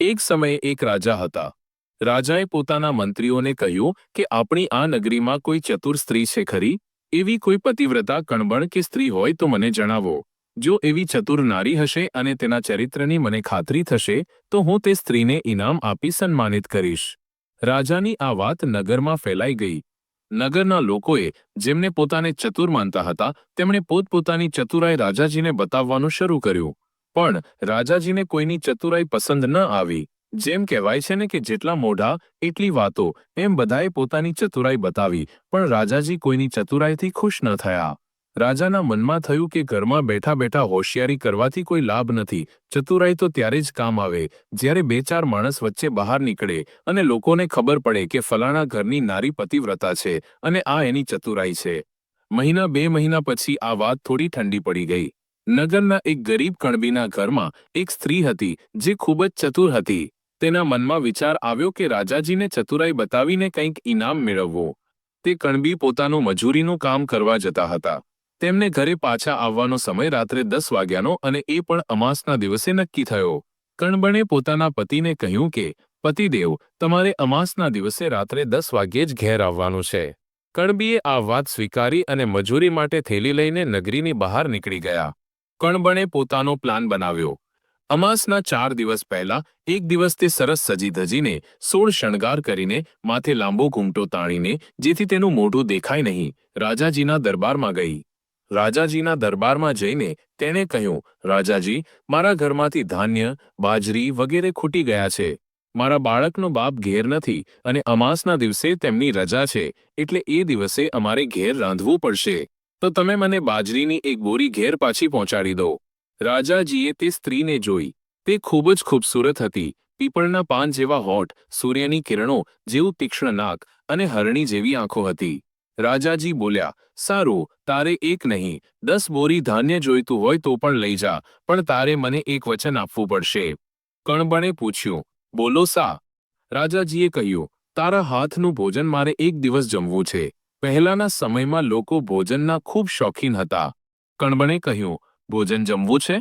એક સમયે એક રાજા હતા. રાજાએ પોતાના મંત્રીઓને કહ્યું કે, આપણી આ નગરીમાં કોઈ ચતુર સ્ત્રી છે ખરી? એવી કોઈ પતિવ્રતા, કણબણ કે સ્ત્રી હોય તો મને જણાવો. જો એવી ચતુર નારી હશે અને તેના ચરિત્રની મને ખાતરી થશે, તો હું તે સ્ત્રીને ઇનામ આપી સન્માનિત કરીશ. રાજાની આ વાત નગરમાં ફેલાઈ ગઈ. નગરના લોકોએ, જેમને પોતાને ચતુર માનતા હતા, તેમણે પોતપોતાની ચતુરાઈ રાજાજીને બતાવવાનું શરૂ કર્યું. પણ રાજાજીને કોઈની ચતુરાઈ પસંદ ન આવી. જેમ કહેવાય છે ને કે જેટલા મોઢા, એટલી વાતો, એમ બધાએ પોતાની ચતુરાઈ બતાવી, પણ રાજાજી કોઈની ચતુરાઈથી ખુશ ન થયા. રાજાના મનમાં થયું કે ઘરમાં બેઠા બેઠા હોશિયારી કરવાથી કોઈ લાભ નથી. ચતુરાઈ તો ત્યારે જ કામ આવે, જ્યારે બે ચાર માણસ વચ્ચે બહાર નીકળે અને લોકોને ખબર પડે કે ફલાણા ઘરની નારી પતિવ્રતા છે અને આ એની ચતુરાઈ છે. મહિના બે મહિના પછી આ વાત થોડી ઠંડી પડી ગઈ. નગરના એક ગરીબ કણબીના ઘરમાં એક સ્ત્રી હતી જે ખૂબ જ ચતુર હતી. તેના મનમાં વિચાર આવ્યો કે રાજાજીને ચતુરાઈ બતાવીને કંઈક ઇનામ મેળવવું. તે કણબી પોતાનું મજૂરીનું કામ કરવા જતા હતા. તેમને ઘરે પાછા આવવાનો સમય રાત્રે દસ વાગ્યાનો અને એ પણ અમાસના દિવસે નક્કી થયો. કણબણે પોતાના પતિને કહ્યું કે, પતિદેવ, તમારે અમાસના દિવસે રાત્રે દસ વાગ્યે જ ઘેર આવવાનું છે. કણબીએ આ વાત સ્વીકારી અને મજૂરી માટે થેલી લઈને નગરીની બહાર નીકળી ગયા. કણબણે પોતાનો પ્લાન બનાવ્યો. અમાસના ચાર દિવસ પહેલા એક દિવસ તે સરસ સજી ધજીને સોળ શણગાર કરીને માથે લાંબો ઘૂમટો તાણીને જેથી તેનું મોઢું દેખાય નહીં, રાજાજીના દરબારમાં ગઈ. રાજાજીના દરબારમાં જઈને તેણે કહ્યું, રાજાજી, મારા ઘરમાંથી ધાન્ય, બાજરી વગેરે ખૂટી ગયા છે. મારા બાળકનો બાપ ઘેર નથી અને અમાસના દિવસે તેમની રજા છે, એટલે એ દિવસે અમારે ઘેર રાંધવું પડશે. તો તમે મને બાજરીની એક બોરી ઘેર પાછી પહોંચાડી દો. રાજાજીએ તે સ્ત્રીને જોઈ. તે ખૂબ જ ખૂબસૂરત હતી. પીપળના પાન જેવા હોઠ, સૂર્યની કિરણો જેવું તીક્ષ્ણ નાક અને હરણી જેવી આંખો હતી. રાજાજી બોલ્યા, સારું, તારે એક નહીં. દસ બોરી ધાન્ય જોઈતું હોય તો પણ લઈ જા, પણ તારે મને એક વચન આપવું પડશે. કણબણે પૂછ્યું, બોલો સા? રાજાજીએ કહ્યું, તારા હાથનું ભોજન મારે એક દિવસ જમવું છે. પહેલાના સમયમાં લોકો ભોજનના ખૂબ શોખીન હતા. કણબણે કહ્યું, ભોજન જમવું છે?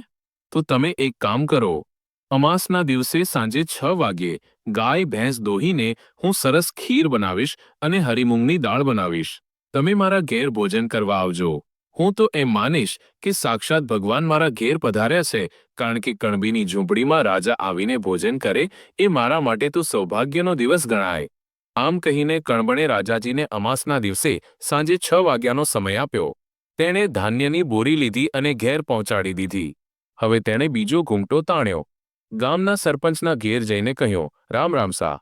તો તમે એક કામ કરો. અમાસના દિવસે સાંજે છ વાગ્યે ગાય, ભેંસ દોહીને હું સરસ ખીર બનાવીશ અને હરિમૂંગની દાળ બનાવીશ. તમે મારા ઘેર ભોજન કરવા આવજો. હું તો એમ માનીશ કે સાક્ષાત ભગવાન મારા ઘેર પધાર્યા છે, કારણ કે કણબીની ઝૂંપડીમાં રાજા આવીને ભોજન કરે એ મારા માટે તો સૌભાગ્યનો દિવસ ગણાય. આમ કહીને કણબણે રાજાજીને અમાસના દિવસે સાંજે છ વાગ્યાનો સમય આપ્યો. તેણે ધાન્યની બોરી લીધી અને ઘેર પહોંચાડી દીધી. હવે તેણે બીજો ઘૂમટો તાણ્યો. ગામના સરપંચના ઘેર જઈને કહ્યું, રામ રામ, સા.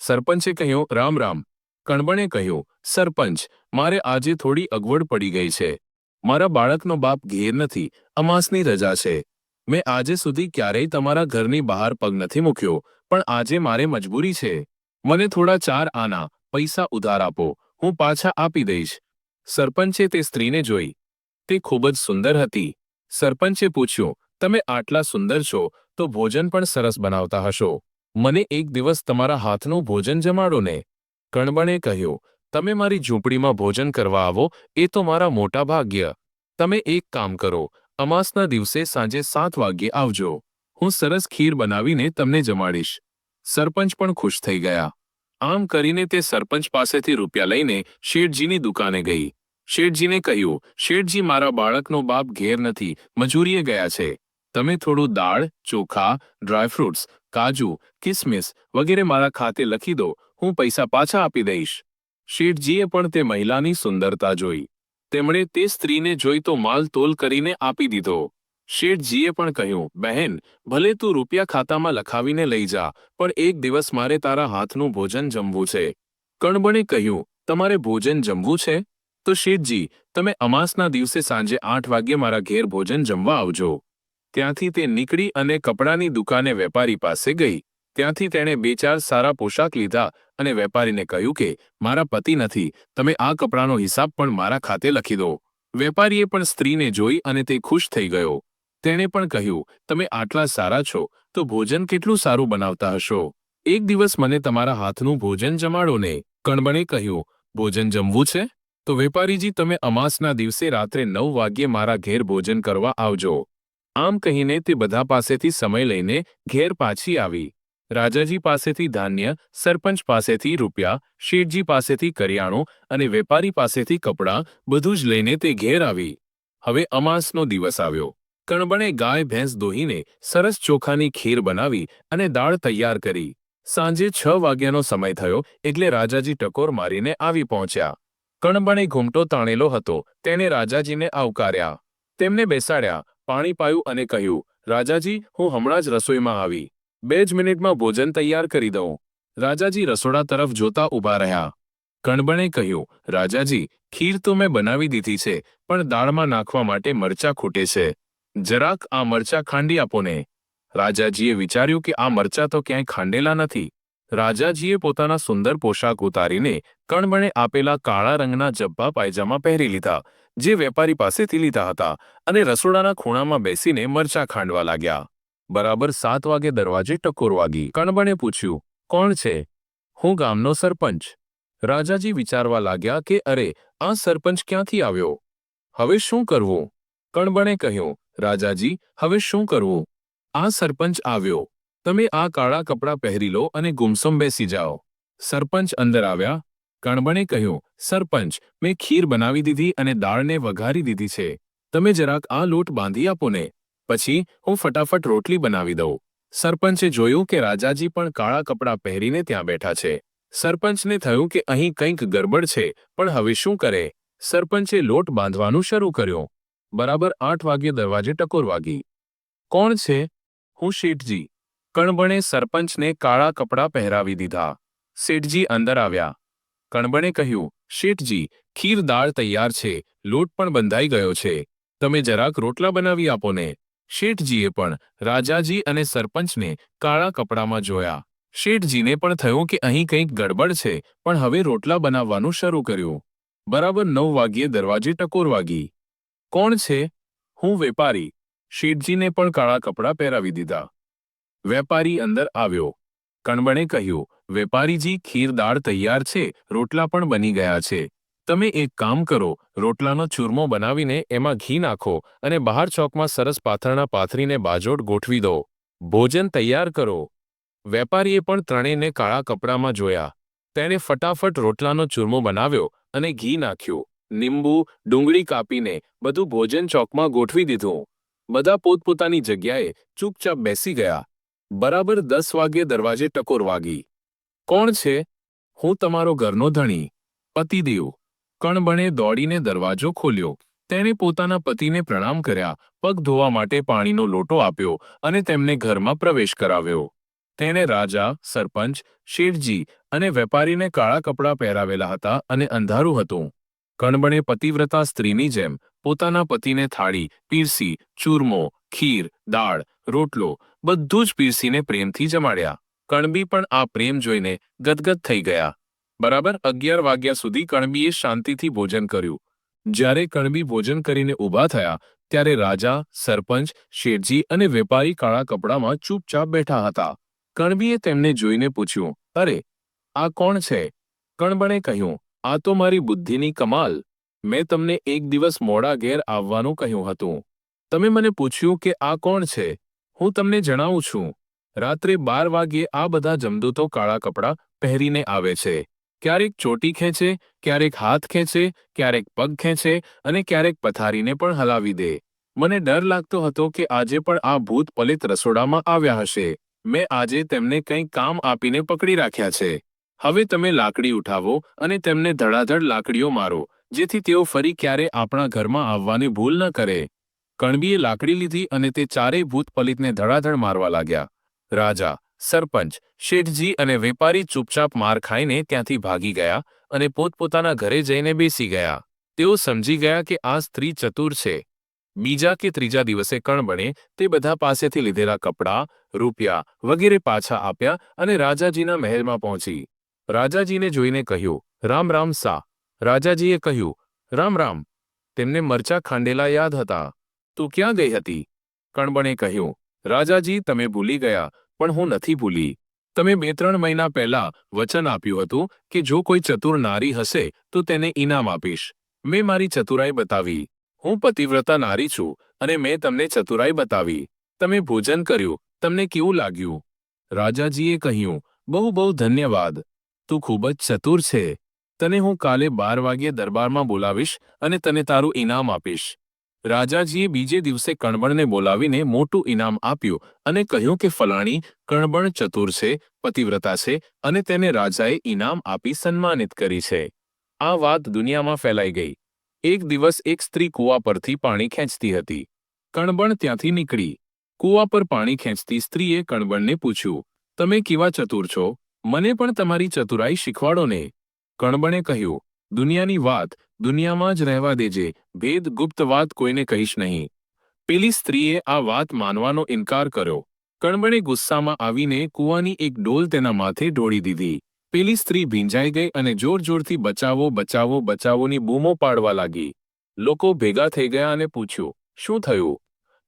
સરપંચે કહ્યું, રામ રામ. કણબણે કહ્યું, સરપંચ, મારે આજે થોડી અગવડ પડી ગઈ છે. મારા બાળકનો બાપ ઘેર નથી, અમાસની રજા છે. મેં આજે સુધી ક્યારેય તમારા ઘરની બહાર પગ નથી મૂક્યો, પણ આજે મારે મજબૂરી છે. મને થોડા ચાર આના, પૈસા ઉધાર આપો, હું પાછા આપી દઈશ. સરપંચે તે સ્ત્રીને જોઈ. તે ખૂબ જ સુંદર હતી. સરપંચે પૂછ્યું, તમે આટલા સુંદર છો, તો ભોજન પણ સરસ બનાવતા હશો. મને એક દિવસ તમારા હાથનું ભોજન જમાડો ને. કણબણે કહ્યું, તમે મારી ઝૂંપડીમાં ભોજન કરવા આવો, એ તો મારા મોટા ભાગ્ય. તમે એક કામ કરો, અમાસના દિવસે સાંજે સાત વાગ્યે આવજો. હું સરસ ખીર બનાવીને તમને જમાડીશ. સરપંચ પણ ખુશ થઈ ગયા. આમ કરીને તે સરપંચ પાસેથી રૂપિયા લઈને શેઠજીની દુકાને ગઈ. શેઠજીને કહ્યું, શેઠજી, મારા બાળકનો બાપ ઘેર નથી. મજૂરીએ ગયા છે. તમે થોડું દાળ, ચોખા ડ્રાયફ્રૂટ્સ કાજુ, કિસમિસ વગેરે મારા ખાતે લખી દો. હું પૈસા પાછા આપી દઈશ. શેઠજીએ પણ તે મહિલાની સુંદરતા જોઈ. તેમણે તે સ્ત્રીને જોઈ તો માલ તોલ કરીને આપી દીધો. શેઠજીએ પણ કહ્યું, બહેન, ભલે તું રૂપિયા ખાતામાં લખાવીને લઈ જા, પણ એક દિવસ મારે તારા હાથનું ભોજન જમવું છે. કણબણે કહ્યું, તમારે ભોજન જમવું છે? તો શેઠજી, તમે અમાસના દિવસે સાંજે આઠ વાગ્યે મારા ઘેર ભોજન જમવા આવજો. ત્યાંથી તે નીકળી અને કપડાની દુકાને વેપારી પાસે ગઈ. ત્યાંથી તેણે બે ચાર સારા પોશાક લીધા અને વેપારીને કહ્યું કે, મારા પતિ નથી, તમે આ કપડાનો હિસાબ પણ મારા ખાતે લખી દો. વેપારીએ પણ સ્ત્રીને જોઈ અને તે ખુશ થઈ ગયો. તેણે પણ કહ્યું, તમે આટલા સારા છો, તો ભોજન કેટલું સારું બનાવતા હશો? એક દિવસ મને તમારા હાથનું ભોજન જમાડો ને. કણબણે કહ્યું, ભોજન જમવું છે? તો વેપારીજી, તમે અમાસના દિવસે રાત્રે નવ વાગ્યે મારા ઘેર ભોજન કરવા આવજો. આમ કહીને તે બધા પાસેથી સમય લઈને ઘેર પાછી આવી. રાજાજી પાસેથી ધાન્ય, સરપંચ પાસેથી રૂપિયા, શેઠજી પાસેથી કરિયાણું અને વેપારી પાસેથી કપડાં બધું જ લઈને તે ઘેર આવી. હવે અમાસનો દિવસ આવ્યો. કણબણે ગાય, ભેંસ દોહીને સરસ ચોખાની ખીર બનાવી અને દાળ તૈયાર કરી. સાંજે છ વાગ્યાનો સમય થયો એટલે રાજાજી ટકોર મારીને આવી પહોંચ્યા. કણબણે ઘૂમટો તાણેલો હતો, તેને રાજાજીને આવકાર્યા. તેમને બેસાડ્યા, પાણી પાયું અને કહ્યું, રાજાજી, હું હમણાં જ રસોઈમાં આવી. બે જ મિનિટમાં ભોજન તૈયાર કરી દઉં. રાજાજી રસોડા તરફ જોતા ઊભા રહ્યા. કણબણે કહ્યું, રાજાજી, ખીર તો મેં બનાવી દીધી છે, પણ દાળમાં નાખવા માટે મરચાં ખૂટે છે. જરાક આ મરચાં ખાંડી આપો ને. રાજાજીએ વિચાર્યું કે આ મરચાં તો ક્યાંય ખાંડેલા નથી. રાજાજીએ પોતાના સુંદર પોશાક ઉતારીને કણબણે આપેલા કાળા રંગના જબ્બા પાયજામા પહેરી લીધા, જે વેપારી પાસેથી લીધા હતા અને રસોડાના ખૂણામાં બેસીને મરચાં ખાંડવા લાગ્યા. બરાબર સાત વાગે દરવાજે ટકોર વાગી. કણબણે પૂછ્યું, કોણ છે? હું ગામનો સરપંચ. રાજાજી વિચારવા લાગ્યા કે, અરે, આ સરપંચ ક્યાંથી આવ્યો? હવે શું કરવું? કણબણે કહ્યું રાજાજી, હવે શું કરવું? આ સરપંચ આવ્યો. તમે આ કાળા કપડાં પહેરી લો અને ગુમસમ બેસી જાઓ. સરપંચ અંદર આવ્યા. કણબણે કહ્યું, સરપંચ, મેં ખીર બનાવી દીધી અને દાળને વઘારી દીધી છે. તમે જરાક આ લોટ બાંધી આપો ને. પછી હું ફટાફટ રોટલી બનાવી દઉં. સરપંચે જોયું કે રાજાજી પણ કાળા કપડાં પહેરીને ત્યાં બેઠા છે. સરપંચને થયું કે અહીં કંઈક ગરબડ છે, પણ હવે શું કરે? સરપંચે લોટ બાંધવાનું શરૂ કર્યું. બરાબર આઠ વાગ્યે દરવાજે ટકોર વાગી. કોણ છે? હું શેઠજી. કણબણે સરપંચને કાળા કપડાં પહેરાવી દીધા. શેઠજી અંદર આવ્યા. કણબણે કહ્યું, શેઠજી, ખીર દાળ તૈયાર છે. લોટ પણ બંધાઈ ગયો છે. તમે જરાક રોટલા બનાવી આપો ને. શેઠજીએ પણ રાજાજી અને સરપંચને કાળા કપડામાં જોયા. શેઠજીને પણ થયું કે અહીં કંઈક ગડબડ છે, પણ હવે રોટલા બનાવવાનું શરૂ કર્યું. બરાબર નવ વાગ્યે દરવાજે ટકોર વાગી. કોણ છે? હું વેપારી. શેઠજીને પણ કાળા કપડાં પહેરાવી દીધા. વેપારી અંદર આવ્યો. કણબણે કહ્યું, વેપારીજી, ખીર દાળ તૈયાર છે, રોટલા પણ બની ગયા છે. તમે એક કામ કરો, રોટલાનો ચૂરમો બનાવીને એમાં ઘી નાખો અને બહાર ચોકમાં સરસ પાથરણા પાથરીને બાજોટ ગોઠવી દો. ભોજન તૈયાર કરો. વેપારીએ પણ ત્રણેયને કાળા કપડામાં જોયા. તેણે ફટાફટ રોટલાનો ચૂરમો બનાવ્યો અને ઘી નાખ્યું. નિંબુ ડુંગળી કાપીને બધું ભોજન ચોકમાં ગોઠવી દીધું. બધા પોતપોતાની જગ્યાએ ચૂપચાપ બેસી ગયા. બરાબર દસ વાગ્યે દરવાજે ટકોર વાગી. કોણ છે? હું તમારો ઘરનો ધણી પતિદેવ કણબણે દોડીને દરવાજો ખોલ્યો. તેણે પોતાના પતિને પ્રણામ કર્યા, પગ ધોવા માટે પાણીનો લોટો આપ્યો અને તેમને ઘરમાં પ્રવેશ કરાવ્યો. તેણે રાજા, સરપંચ, શેઠજી અને વેપારીને કાળા કપડાં પહેરાવેલા હતા અને અંધારું હતું. કણબણે પતિવ્રતા સ્ત્રીની જેમ પોતાના પતિને થાળી, પીરસી, ચૂરમો, ખીર, દાળ, રોટલો, બધું જ પીરસીને પ્રેમથી જમાડ્યા. કણબી પણ આ પ્રેમ જોઈને ગદગદ થઈ ગયા. બરાબર અગિયાર વાગ્યા સુધી કણબીએ શાંતિથી ભોજન કર્યું. જ્યારે કણબી ભોજન કરીને ઊભા થયા, ત્યારે રાજા, સરપંચ, શેઠજી અને વેપારી કાળા કપડામાં ચૂપચાપ બેઠા હતા. કણબીએ તેમને જોઈને પૂછ્યું, અરે, આ કોણ છે? કણબણે કહ્યું આ તો મારી બુદ્ધિની કમાલ. મેં તમને એક દિવસ મોડા ઘેર આવવાનું કહ્યું હતું. તમે મને પૂછ્યું કે આ કોણ છે? હું તમને જણાવું છું. રાત્રે બાર વાગ્યે આ બધા જમદૂતો કાળા કપડાં પહેરીને આવે છે. ક્યારેક ચોટી ખેંચે, ક્યારેક હાથ ખેંચે, ક્યારેક પગ ખેંચે અને ક્યારેક પથારીને પણ હલાવી દે. મને ડર લાગતો હતો કે આજે પણ આ ભૂત પલિત રસોડામાં આવ્યા હશે. મેં આજે તેમને કંઈ કામ આપીને પકડી રાખ્યા છે. હવે તમે લાકડી ઉઠાવો અને તેમને ધડાધડ લાકડીઓ મારો, જેથી તેઓ ફરી ક્યારે આપણા ઘરમાં આવવાની ભૂલ ન કરે. કણબીએ લાકડી લીધી અને તે ચારેય ભૂતપલિતને ધડાધડ મારવા લાગ્યા. રાજા, સરપંચ, શેઠજી અને વેપારી ચૂપચાપ માર ખાઈને ત્યાંથી ભાગી ગયા અને પોતપોતાના ઘરે જઈને બેસી ગયા. તેઓ સમજી ગયા કે આ સ્ત્રી ચતુર છે. બીજા કે ત્રીજા દિવસે કણબણે તે બધા પાસેથી લીધેલા કપડાં, રૂપિયા વગેરે પાછા આપ્યા અને રાજાજીના મહેલમાં પહોંચી. રાજાજીને જોઈને કહ્યું, રામ રામ સા. રાજાજીએ કહ્યું, રામ રામ. તેમને મરચા ખાંડેલા યાદ હતા. તું ક્યાં ગઈ હતી? કણબણે કહ્યું, રાજાજી, તમે ભૂલી ગયા, પણ હું નથી ભૂલી. તમે બે ત્રણ મહિના પહેલા વચન આપ્યું હતું કે જો કોઈ ચતુર નારી હશે, તો તેને ઇનામ આપીશ. મેં મારી ચતુરાઈ બતાવી. હું પતિવ્રતા નારી છું અને મેં તમને ચતુરાઈ બતાવી. તમે ભોજન કર્યું, તમને કેવું લાગ્યું? રાજાજીએ કહ્યું, બહુ બહુ ધન્યવાદ. તું ખૂબ જ ચતુર છે. તને હું કાલે બાર વાગ્યે દરબારમાં બોલાવીશ અને તને તારું ઇનામ આપીશ. રાજાજીએ બીજે દિવસે કણબણને બોલાવીને મોટું ઇનામ આપ્યું અને કહ્યું કે, ફલાણી કણબણ ચતુર છે, પતિવ્રતા છે અને તેને રાજાએ ઇનામ આપી સન્માનિત કરી છે. આ વાત દુનિયામાં ફેલાઈ ગઈ. એક દિવસ એક સ્ત્રી કૂવા પરથી પાણી ખેંચતી હતી. કણબણ ત્યાંથી નીકળી. કૂવા પર પાણી ખેંચતી સ્ત્રીએ કણબણને પૂછ્યું, તમે કેવા ચતુર છો? મને પણ તમારી ચતુરાઈ શીખવાડો ને કણબણે કહ્યું, દુનિયાની વાત દુનિયામાં જ રહેવા દેજે. ભેદ ગુપ્ત વાત કોઈને કહીશ નહીં. પેલી સ્ત્રીએ આ વાત માનવાનો ઇનકાર કર્યો. કણબણે ગુસ્સામાં આવીને કૂવાની એક ડોલ તેના માથે ઢોળી દીધી. પેલી સ્ત્રી ભીંજાઈ ગઈ અને જોર જોરથી બચાવો બચાવો, બચાવોની બૂમો પાડવા લાગી. લોકો ભેગા થઈ ગયા અને પૂછ્યું, શું થયું?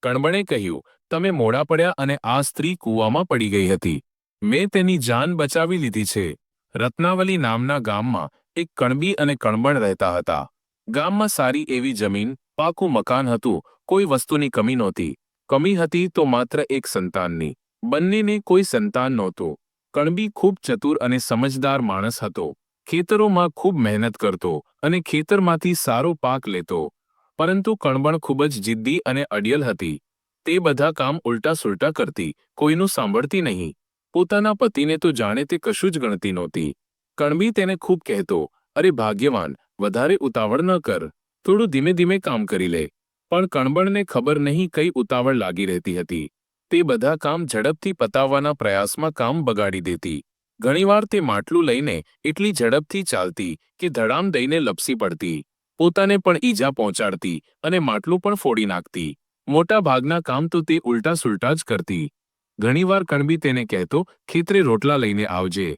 કણબણે કહ્યું, તમે મોડા પડ્યા અને આ સ્ત્રી કૂવામાં પડી ગઈ હતી. મેં તેની જાન બચાવી લીધી છે. રત્નાવલી નામના ગામમાં એક કણબી અને કણબણ રહેતા હતા. ગામમાં સારી એવી જમીન, પાકું મકાન હતું, કોઈ વસ્તુની કમી નહોતી. કમી હતી તો માત્ર એક સંતાનની. બંનેને કોઈ સંતાન નહોતું. કણબી ખૂબ ચતુર અને સમજદાર માણસ હતો. ખેતરોમાં ખૂબ મહેનત કરતો અને ખેતરમાંથી સારો પાક લેતો. પરંતુ કણબણ ખૂબ જ જિદ્દી અને અડિયલ હતી. તે બધા કામ ઉલટા સુલટા કરતી, કોઈનું સાંભળતી નહીં. પોતાના પતિને તો જાણે તે કશું જ ગણતી નહોતી. કણબી તેને ખૂબ કહેતો, અરે ભાગ્યવાન, વધારે ઉતાવળ ન કર. થોડું ધીમે ધીમે કામ કરી લે. પણ કણબણને ખબર નહીં કઈ ઉતાવળ લાગી રહેતી હતી. તે બધા કામ ઝડપથી પતાવવાના પ્રયાસમાં કામ બગાડી દેતી. ઘણીવાર તે માટલું લઈને એટલી ઝડપથી ચાલતી કે ધડામ દઈને લપસી પડતી. પોતાને પણ ઈજા પહોંચાડતી અને માટલું પણ ફોડી નાખતી. મોટા ભાગના કામ તો તે ઉલટા સુલટા જ કરતી. ઘણીવાર કણબી તેને કહેતો, ખેતરે રોટલા લઈને આવજે.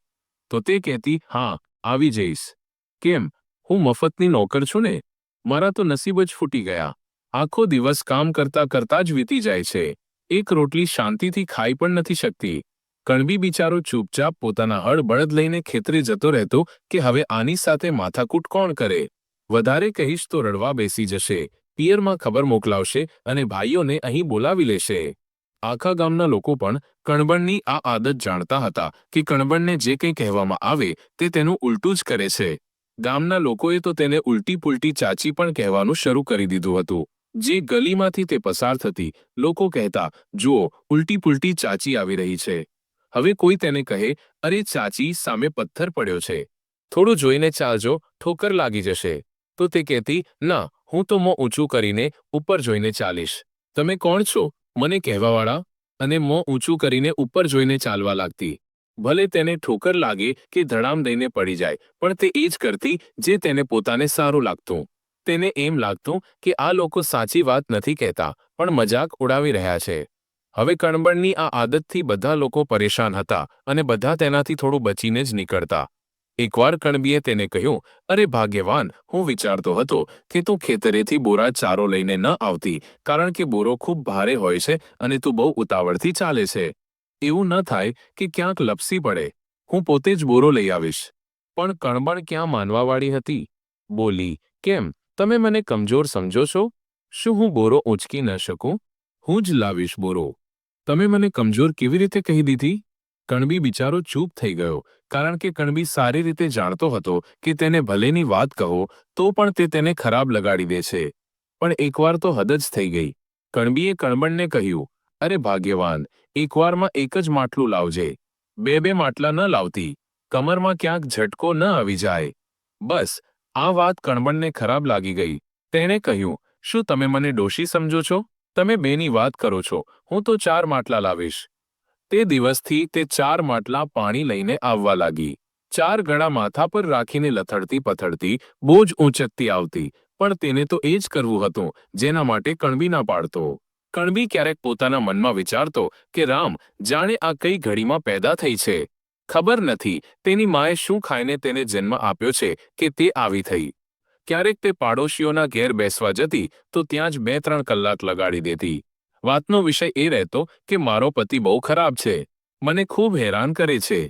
તો તે કહેતી, હા, આવી જઈશ. કેમ? હું મફતની નોકર છું ને? મારા તો નસીબ જ ફૂટી ગયા. આખો દિવસ કામ કરતા કરતા જ વીતી જાય છે. એક રોટલી શાંતિથી ખાઈ પણ નથી શકતી. કણબી બિચારો ચૂપચાપ પોતાના હળ બળદ લઈને ખેતરે જતો રહેતો કે હવે આની સાથે માથાકૂટ કોણ કરે? વધારે કહીશ તો રડવા બેસી જશે. પિયરમાં ખબર મોકલાવશે અને ભાઈઓને અહીં બોલાવી લેશે. આખા ગામના લોકો પણ કણબણની આ આદત જાણતા હતા કે કણબણને જે કંઈ કહેવામાં આવે તે તેનું ઉલટું જ કરે છે. ગામના લોકોએ તો તેને ઉલટી પુલટી ચાચી પણ કહેવાનું શરૂ કરી દીધું હતું. જે ગલીમાંથી તે પસાર થતી, લોકો કહેતા, જુઓ ઉલટી પુલટી ચાચી આવી રહી છે. હવે કોઈ તેને કહે, અરે ચાચી, સામે પથ્થર પડ્યો છે. થોડું જોઈને ચાલજો, ઠોકર લાગી જશે. તો તે કહેતી, ના, હું તો મોં ઊંચું કરીને ઉપર જોઈને ચાલીશ. તમે કોણ છો? મને કહેવાવાળા અને મોં ઊંચું કરીને ઉપર જોઈને ચાલવા લાગતી. ભલે તેને ઠોકર લાગે કે ધડામ દઈને પડી જાય, પણ તે એ જ કરતી જે તેને પોતાને સારું લાગતું. તેને એમ લાગતું કે આ લોકો સાચી વાત નથી કહેતા, પણ મજાક ઉડાવી રહ્યા છે. હવે કણબણની આ આદતથી બધા લોકો પરેશાન હતા અને બધા તેનાથી થોડું બચીને જ નીકળતા. એકવાર કણબીએ તેને કહ્યું, અરે ભાગ્યવાન, હું વિચારતો હતો કે તું ખેતરેથી બોરા ચારો લઈને ન આવતી, કારણ કે બોરો ખૂબ ભારે હોય છે અને તું બહુ ઉતાવળથી ચાલે છે. એવું ન થાય કે ક્યાંક લપસી પડે. હું પોતે જ બોરો લઈ આવીશ. પણ કણબણ ક્યાં માનવાવાળી હતી? બોલી, કેમ? તમે મને કમજોર સમજો છો? શું હું બોરો ઊંચકી ન શકું? હું જ લાવીશ બોરો. તમે મને કમજોર કેવી રીતે કહી દીધી? કણબી બિચારો ચૂપ થઈ ગયો. કારણ કે કણબી સારી રીતે જાણતો હતો કે તેને ભલેની વાત કહો, તો પણ તે તેને ખરાબ લગાડી દે છે. પણ એકવાર તો હદ જ થઈ ગઈ. કણબીએ કણબણને કહ્યું, અરે ભાગ્યવાન, એકવારમાં એક જ માટલું લાવજે. બે બે માટલા ન લાવતી. કમરમાં ક્યાંક ઝટકો ન આવી જાય. બસ, આ વાત કણબણને ખરાબ લાગી ગઈ. તેણે કહ્યું, શું તમે મને ડોશી સમજો છો? તમે બેની વાત કરો છો. હું તો ચાર માટલા લાવીશ. તે દિવસથી તે ચાર માટલા પાણી લઈને આવવા લાગી. ચાર ગળા માથા પર રાખીને લથડતી પથડતી, બોજ ઊંચકતી આવતી, પણ તેને તો એ જ કરવું હતું, જેના માટે કણબી ના પાડતો. કણબી ક્યારેક પોતાના મનમાં વિચારતો કે, રામ, જાણે આ કઈ ઘડીમાં પેદા થઈ છે? ખબર નથી, તેની માએ શું ખાઈને તેને જન્મ આપ્યો છે કે તે આવી થઈ. ક્યારેક તે પાડોશીઓના ઘેર બેસવા જતી, તો ત્યાં જ બે ત્રણ કલાક લગાડી દેતી. વાતનો વિષય એ રહેતો કે મારો પતિ બહુ ખરાબ છે. મને ખૂબ હેરાન કરે છે.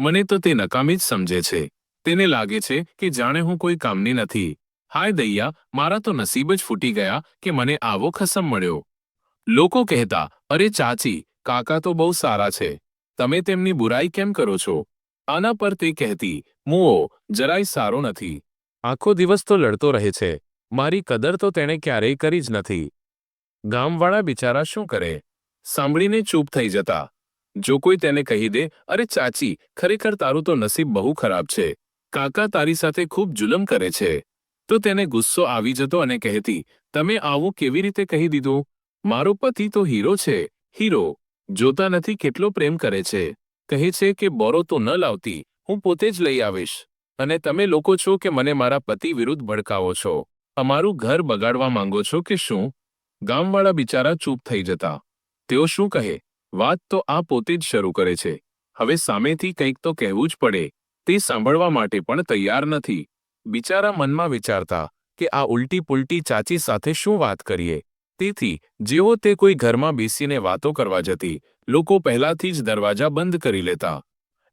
મને તો તે નકામી જ સમજે છે. તેને લાગે છે કે જાણે હું કોઈ કામની નથી. હાય દૈયા, મારા તો નસીબ જ ફૂટી ગયા કે મને આવો ખસમ મળ્યો. લોકો કહેતા, અરે ચાચી, કાકા તો બહુ સારા છે. તમે તેમની બુરાઈ કેમ કરો છો? આના પર તે કહેતી, મુઓ, જરાય સારો નથી. આખો દિવસ તો લડતો રહે છે. મારી કદર તો તેણે ક્યારેય કરી જ નથી. ગામવાળા બિચારા શું કરે? સાંભળીને ચૂપ થઈ જતા. જો કોઈ તેને કહી દે, અરે ચાચી, ખરેખર તારું તો નસીબ બહુ ખરાબ છે. કાકા તારી સાથે ખૂબ જુલમ કરે છે. તો તેને ગુસ્સો આવી જતો અને કહેતી, તમે આવું કેવી રીતે કહી દીધું? મારો પતિ તો હીરો છે, હીરો. જોતા નથી કેટલો પ્રેમ કરે છે. કહે છે કે બોરો તો ન લાવતી, હું પોતે જ લઈ આવીશ. અને તમે લોકો છો કે મને મારા પતિ વિરુદ્ધ ભડકાવો છો? અમારું ઘર બગાડવા માંગો છો કે શું? ગામવાળા બિચારા ચૂપ થઈ જતા. તેઓ શું કહે? વાત તો આ પોતે જ શરૂ કરે છે. હવે સામેથી કંઈક તો કહેવું જ પડે. તે સાંભળવા માટે પણ તૈયાર નથી. બિચારા મનમાં વિચારતા કે આ ઉલટી પુલટી ચાચી સાથે શું વાત કરીએ? તેથી, જેઓ તે કોઈ ઘરમાં બેસીને વાતો કરવા જતી, લોકો પહેલાથી જ દરવાજા બંધ કરી લેતા.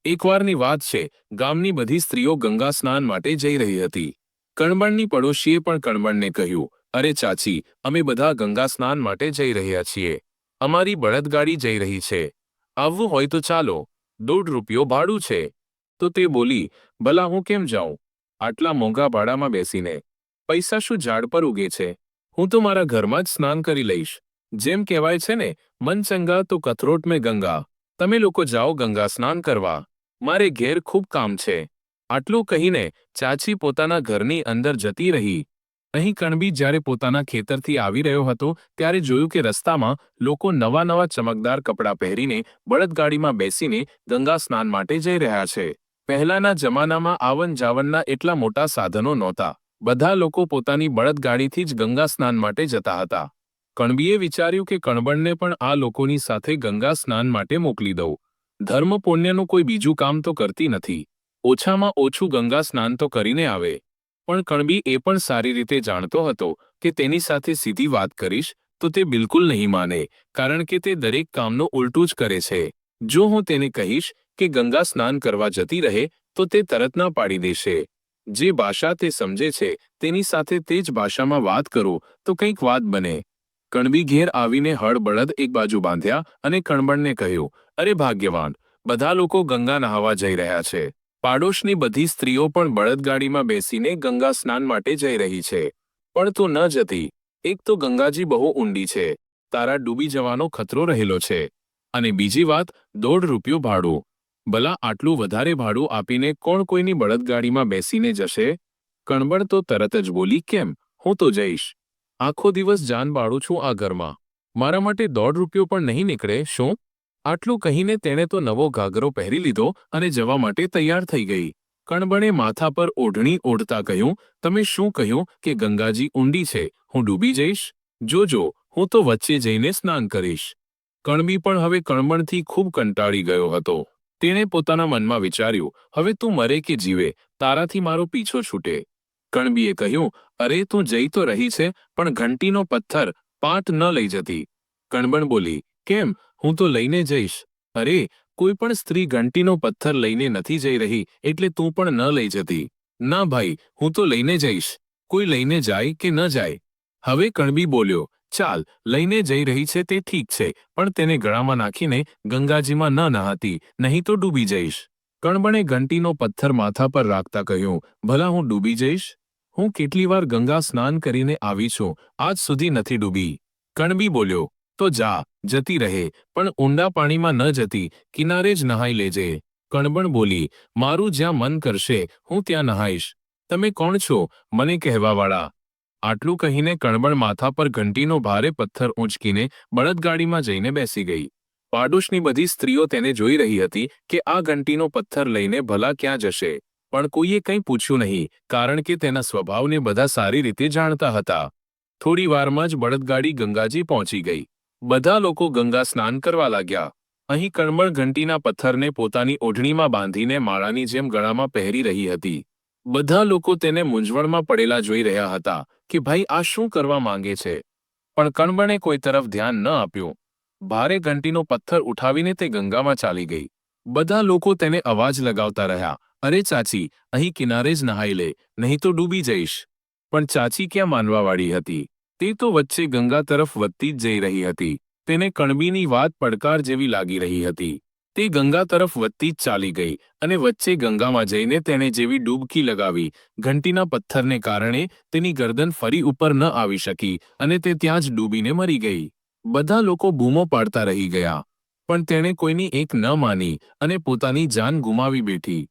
એકવારની વાત છે, ગામની બધી સ્ત્રીઓ ગંગા સ્નાન માટે જઈ રહી હતી. કણબણની પડોશીએ પણ કણબણને કહ્યું અરે ચાચી, અમે બધા ગંગા સ્નાન માટે જઈ રહ્યા છીએ. અમારી બળદગાડી જઈ રહી છે. આવવું હોય તો ચાલો, દોઢ રૂપિયો ભાડું છે. તો તે બોલી, ભલા હું કેમ જાઉં? આટલા મોંઘા ભાડામાં બેસીને. પૈસા શું ઝાડ પર ઉગે છે? હું તો મારા ઘરમાં જ સ્નાન કરી લઈશ. જેમ કહેવાય છે ને, મન ચંગા તો કથરોટ મેં ગંગા. તમે લોકો જાઓ ગંગા સ્નાન કરવા. મારે ઘેર ખૂબ કામ છે. આટલું કહીને ચાચી પોતાના ઘરની અંદર જતી રહી. અહીં કણબી જ્યારે પોતાના ખેતરથી આવી રહ્યો હતો, ત્યારે જોયું કે રસ્તામાં લોકો નવા નવા ચમકદાર કપડાં પહેરીને બળદગાડીમાં બેસીને ગંગા સ્નાન માટે જઈ રહ્યા છે. પહેલાના જમાનામાં આવન જાવનના એટલા મોટા સાધનો નહોતા. બધા લોકો પોતાની બળદગાડીથી જ ગંગા સ્નાન માટે જતા હતા. કણબીએ વિચાર્યું કે કણબણને પણ આ લોકોની સાથે ગંગા સ્નાન માટે મોકલી દઉં. ધર્મ પુણ્યનું કોઈ બીજું કામ તો કરતી નથી. ઓછામાં ઓછું ગંગા સ્નાન તો કરીને આવે. પણ કણબી એ પણ સારી રીતે જાણતો હતો કે તેની સાથે સીધી વાત કરીશ તો તે બિલકુલ નહીં માને, કારણ કે તે દરેક કામનું ઉલટું જ કરે છે. જો હું તેને કહીશ કે ગંગા સ્નાન કરવા જતી રહે, તો તે તરત ના પાડી દેશે. જે ભાષા તે સમજે છે, તેની સાથે તે જ ભાષામાં વાત કરું, તો કંઈક વાત બને. કણબી ઘેર આવીને હળબળદ એક બાજુ બાંધ્યા અને કણબણને કહ્યું, અરે ભાગ્યવાન, બધા લોકો ગંગા નહાવા જઈ રહ્યા છે. પાડોશની બધી સ્ત્રીઓ પણ બળદગાડીમાં બેસીને ગંગા સ્નાન માટે જઈ રહી છે. પણ તું ન જતી. એક તો ગંગાજી બહુ ઊંડી છે. તારા ડૂબી જવાનો ખતરો રહેલો છે. અને બીજી વાત, દોઢ રૂપિયો ભાડું. ભલા આટલું વધારે ભાડું આપીને કોણ કોઈની બળદગાડીમાં બેસીને જશે? કણબણ તો તરત જ બોલી, કેમ? હું તો જઈશ. આખો દિવસ જાન બાળું છું આ ઘરમાં. મારા માટે દોઢ રૂપિયો પણ નહીં નીકળે, શું? આટલું કહીને તેણે તો નવો ઘાઘરો પહેરી લીધો અને જવા માટે તૈયાર થઈ ગઈ. કણબણે માથા પર ઓઢણી ઓઢતા કહ્યું, તમે શું કહ્યું કે ગંગાજી ઊંડી છે? હું ડૂબી જઈશ? જોજો, હું તો વચ્ચે જઈને સ્નાન કરીશ. કણબી પણ હવે કણબણથી ખૂબ કંટાળી ગયો હતો. તેણે પોતાના મનમાં વિચાર્યું, હવે તું મરે કે જીવે? તારાથી મારો પીછો છૂટે. કણબીએ કહ્યું, અરે, તું જઈ તો રહી છે, પણ ઘંટીનો પથ્થર પાટ ન લઈ જતી. કણબણ બોલી, કેમ? હું તો લઈને જઈશ. અરે, કોઈ પણ સ્ત્રી ઘંટીનો પથ્થર લઈને નથી જઈ રહી, એટલે તું પણ ન લઈ જતી. ના ભાઈ, હું તો લઈને જઈશ. કોઈ લઈને જાય કે ન જાય? હવે કણબી બોલ્યો, ચાલ, લઈને જઈ રહી છે તે ઠીક છે, પણ તેને ગળામાં નાખીને ગંગાજીમાં ન નહાતી, નહીં તો ડૂબી જઈશ. કણબણે ઘંટીનો પથ્થર માથા પર રાખતા કહ્યું, ભલા હું ડૂબી જઈશ? હું કેટલી વાર ગંગા સ્નાન કરીને આવી છું, આજ સુધી નથી ડૂબી. કણબી બોલ્યો, તો જા જતી રહે, પણ ઊંડા પાણીમાં ન જતી, કિનારે જ નહાઈ લેજે. કણબણ બોલી, મારું જ્યાં મન કરશે, હું ત્યાં નહાઈશ. તમે કોણ છો, મને કહેવાવાળા? આટલું કહીને કણબણ માથા પર ઘંટીનો ભારે પથ્થર ઊંચકીને બળદગાડીમાં જઈને બેસી ગઈ. પાડોશની બધી સ્ત્રીઓ તેને જોઈ રહી હતી કે આ ઘંટીનો પથ્થર લઈને ભલા ક્યાં જશે. પણ કોઈએ કંઈ પૂછ્યું નહીં, કારણ કે તેના સ્વભાવને બધા સારી રીતે જાણતા હતા. થોડી વારમાં જ બળદગાડી ગંગાજી પહોંચી ગઈ. બધા લોકો ગંગા સ્નાન કરવા લાગ્યા. અહીં કણમળ ઘંટીના પથ્થરને પોતાની ઓઢણીમાં બાંધીને માળાની જેમ ગળામાં પહેરી રહી હતી. બધા લોકો તેને મૂંઝવણમાં પડેલા જોઈ રહ્યા હતા કે ભાઈ આ શું કરવા માંગે છે? પણ કણબણે કોઈ તરફ ધ્યાન ન આપ્યું. ભારે ઘંટીનો પથ્થર ઉઠાવીને તે ગંગામાં ચાલી ગઈ. બધા લોકો તેને અવાજ લગાવતા રહ્યા. અરે ચાચી, અહીં કિનારે જ નહાઈ લે, નહીં તો ડૂબી જઈશ. પણ ચાચી ક્યાં માનવાવાળી હતી? તે તો વચ્ચે ગંગા તરફ વધતી જ જઈ રહી હતી. તેને કણબીની વાત પડકાર જેવી લાગી રહી હતી. તે ગંગા તરફ વધતી જ ચાલી ગઈ અને વચ્ચે ગંગામાં જઈને તેણે જેવી ડૂબકી લગાવી. ઘંટીના પથ્થરને કારણે તેની ગરદન ફરી ઉપર ન આવી શકી અને તે ત્યાં જ ડૂબીને મરી ગઈ. બધા લોકો બૂમો પાડતા રહી ગયા. પણ તેણે કોઈની એક ન માની અને પોતાની જાન ગુમાવી બેઠી.